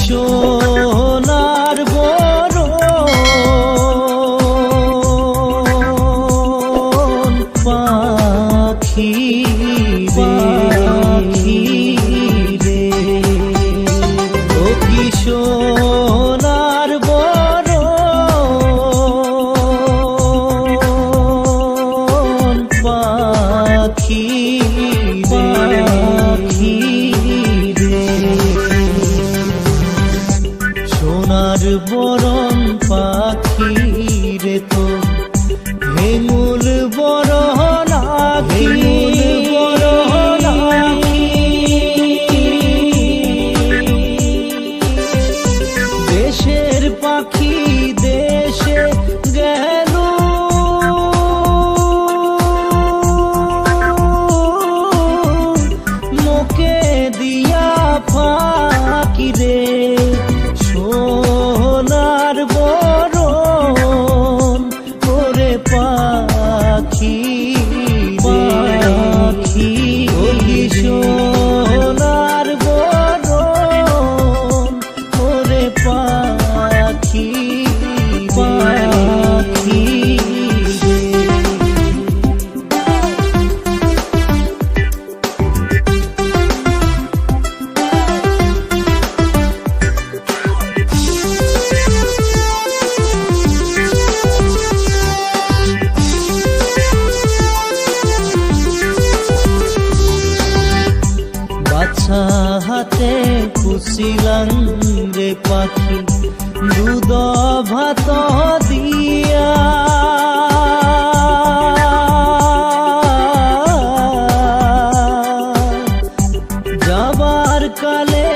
সোনার বড় পাখি রে। ও কি সোনার বড় পাখি সোনার বরণ পাখি রে তো হেমুল বরণ ওই সোনার হাতে পুষিলাম রে পাখি দুধ ভাত দিয়া। যাবার কালে